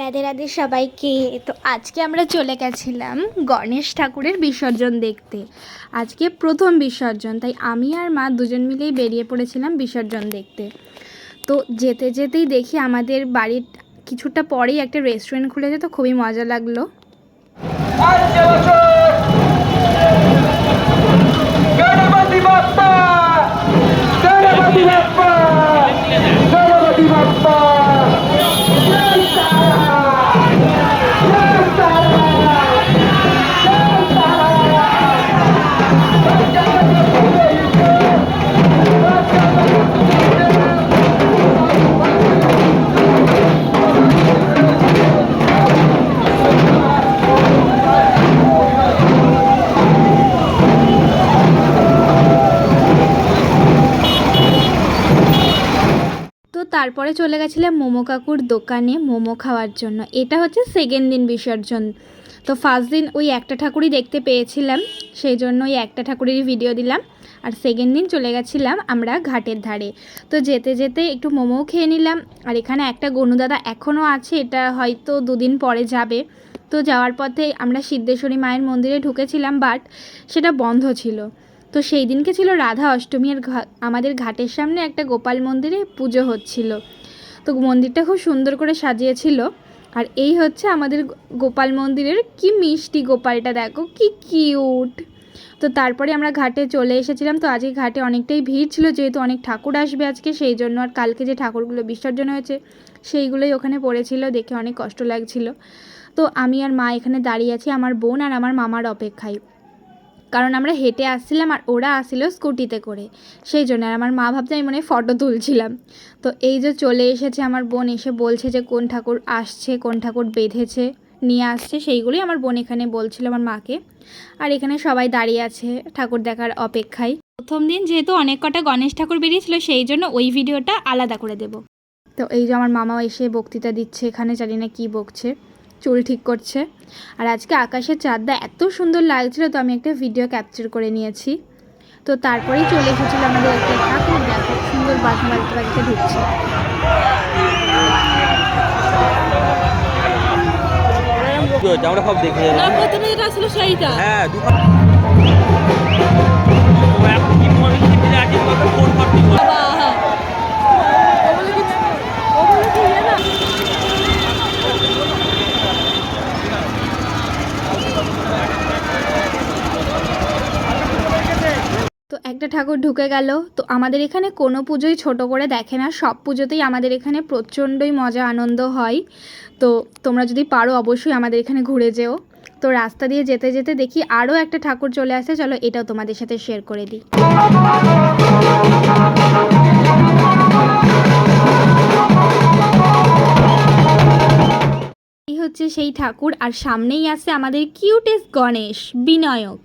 রাধে রাধে সবাইকে। তো আজকে আমরা চলে গেছিলাম গণেশ ঠাকুরের বিসর্জন দেখতে। আজকে প্রথম বিসর্জন, তাই আমি আর মা দুজন মিলেই বেরিয়ে পড়েছিলাম বিসর্জন দেখতে। তো যেতে যেতেই দেখি আমাদের বাড়ির কিছুটা পরেই একটা রেস্টুরেন্ট খুলেছে, তো খুবই মজা লাগল। তারপরে চলে গেছিলাম মোমো কাকুর দোকানে মোমো খাওয়ার জন্য। এটা হচ্ছে সেকেন্ড দিন বিসর্জন। তো ফার্স্ট দিন ওই একটা ঠাকুরই দেখতে পেয়েছিলাম, সেই জন্য ওই একটা ঠাকুরেরই ভিডিও দিলাম। আর সেকেন্ড দিন চলে গেছিলাম আমরা ঘাটের ধারে। তো যেতে যেতে একটু মোমোও খেয়ে নিলাম। আর এখানে একটা গনুদাদা এখনও আছে, এটা হয়তো দুদিন পরে যাবে। তো যাওয়ার পথে আমরা সিদ্ধেশ্বরী মায়ের মন্দিরে ঢুকেছিলাম বাট সেটা বন্ধ ছিল। তো সেই দিনকে ছিল রাধা অষ্টমী আর আমাদের ঘাটের সামনে একটা গোপাল মন্দিরে পুজো হচ্ছিল। তো মন্দিরটা খুব সুন্দর করে সাজিয়েছিল। আর এই হচ্ছে আমাদের গোপাল মন্দিরের কি মিষ্টি গোপালটা, দেখো কি কিউট। তো তারপরে আমরা ঘাটে চলে এসেছিলাম। তো আজকে ঘাটে অনেকটাই ভিড় ছিল, যেহেতু অনেক ঠাকুর আসবে আজকে, সেই জন্য আর কালকে যে ঠাকুরগুলো বিসর্জন হয়েছে, সেইগুলোই ওখানে পড়েছিল, দেখে অনেক কষ্ট লাগছিল। তো আমি আর মা এখানে দাঁড়িয়ে আছি, আমার বোন আর আমার মামার অপেক্ষায়। কারণ আমরা হেঁটে আসছিলাম আর ওরা আসছিল স্কুটিতে করে। সেই জন্য আর আমার মা ভাবছে আমি মনে ফটো তুলছিলাম। তো এই যে চলে এসেছে আমার বোন, এসে বলছে যে কোন ঠাকুর আসছে, কোন ঠাকুর বেঁধেছে, নিয়ে আসছে, সেইগুলোই আমার বোন এখানে বলছিল আমার মাকে। আর এখানে সবাই দাঁড়িয়ে আছে ঠাকুর দেখার অপেক্ষায়। প্রথম দিন যেহেতু অনেক কটা গণেশ ঠাকুর বেরিয়েছিল, সেই জন্য ওই ভিডিওটা আলাদা করে দেব। তো এই যে আমার মামাও এসে বক্তৃতা দিচ্ছে, এখানে জানি না কী বকছে। চুল ঠিক করছে। আর আজকে আকাশের চাঁদটা এত সুন্দর লাগছিল তো আমি একটা ভিডিও ক্যাপচার করে নিয়েছি। তো তারপরেই চলে এসেছিল আমাদের একটা ঠাকুর দেখো সুন্দর বাজনা বাজতে বাজতে ঢুকছে। আমরা সব দেখে না প্রথমে যেটা ছিল সেইটা। হ্যাঁ দুখান এখন কি মনে হচ্ছে আজকে তোকে ফোন করতে বলে। বাবা হ্যাঁ ওগুলো কি ওগুলো কি ইয়ে না তো একটা ঠাকুর ঢুকে গেল। তো আমাদের এখানে কোনো পুজোই ছোট করে দেখে না। সব পুজোতেই আমাদের এখানে প্রচণ্ডই মজা, আনন্দ হয়। তো তোমরা যদি পারো অবশ্যই আমাদের এখানে ঘুরে যেও। তো রাস্তা দিয়ে যেতে যেতে দেখি আরও একটা ঠাকুর চলে আসে। চলো এটাও তোমাদের সাথে শেয়ার করে দিই। হচ্ছে সেই ঠাকুর। আর সামনেই আছে আমাদের কিউটেস্ট গণেশ, বিনায়ক।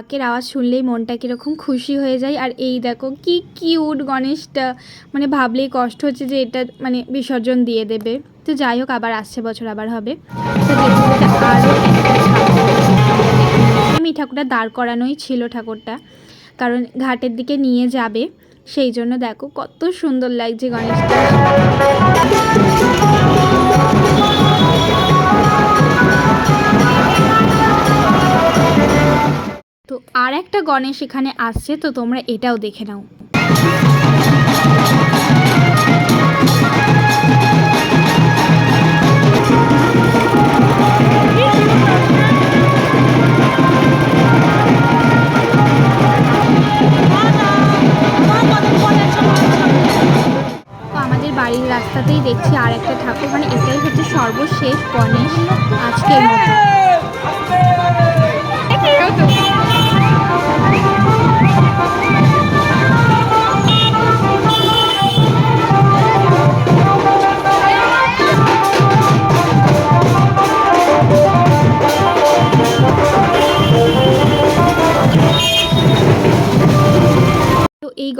ঢাকের আওয়াজ শুনলেই মনটা কীরকম খুশি হয়ে যায়। আর এই দেখো কি কিউট গণেশটা। মানে ভাবলেই কষ্ট হচ্ছে যে এটা মানে বিসর্জন দিয়ে দেবে। তো যাই হোক, আবার আসছে বছর, আবার হবে। ঠাকুরটা দাঁড় করানোই ছিল ঠাকুরটা। কারণ ঘাটের দিকে নিয়ে যাবে। সেই জন্য দেখো কত সুন্দর লাগছে গণেশটা। আর একটা গণেশ এখানে আসছে, তো তোমরা এটাও দেখে নাও। বাড়ির রাস্তাতেই দেখছি আর একটা ঠাকুর মানে এটাই হচ্ছে সর্বশেষ গণেশ আজকের মতো।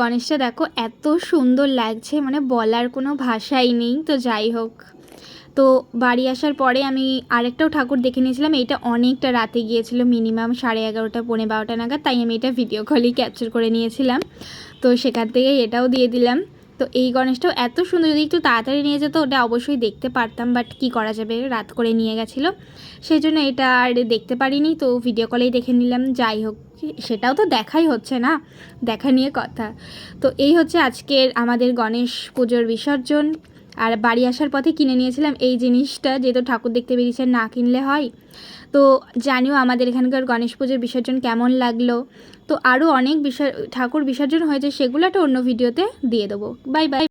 গণেশটা দেখো এত সুন্দর লাগছে মানে বলার কোনো ভাষাই নেই, তো যাই হোক। তো বাড়ি আসার পরে আমি আরেকটাও ঠাকুর দেখে নিয়েছিলাম এটা অনেকটা রাতে গিয়েছিল, মিনিমাম সাড়ে এগারোটা, পৌনে বারোটা নাগাদ, তাই আমি এটা ভিডিও কলেই ক্যাপচার করে নিয়েছিলাম। তো সেখান থেকে এটাও দিয়ে দিলাম। তো এই গণেশটাও এত সুন্দর, যদি একটু তাড়াতাড়ি নিয়ে যেত, ওটা অবশ্যই দেখতে পারতাম বাট কি করা যাবে? রাত করে নিয়ে গেছিল। সেই জন্য এটা আর দেখতে পারিনি, তো ভিডিও কলেই দেখে নিলাম, যাই হোক, সেটাও তো দেখাই হচ্ছে না, দেখা নিয়ে কথা। তো এই হচ্ছে আজকের আমাদের গণেশ পুজোর বিসর্জন। আর বাড়ি আসার পথে কিনে নিয়েছিলাম এই জিনিসটা, যেহেতু ঠাকুর দেখতে বেরিয়েছেন না কিনলে হয়। তো জানিও আমাদের এখানকার গণেশ পুজোর বিসর্জন কেমন লাগল? তো আরও অনেক বিষয়, ঠাকুর বিসর্জন হয়েছে সেগুলো একটা অন্য ভিডিওতে দিয়ে দেবো। Bye bye.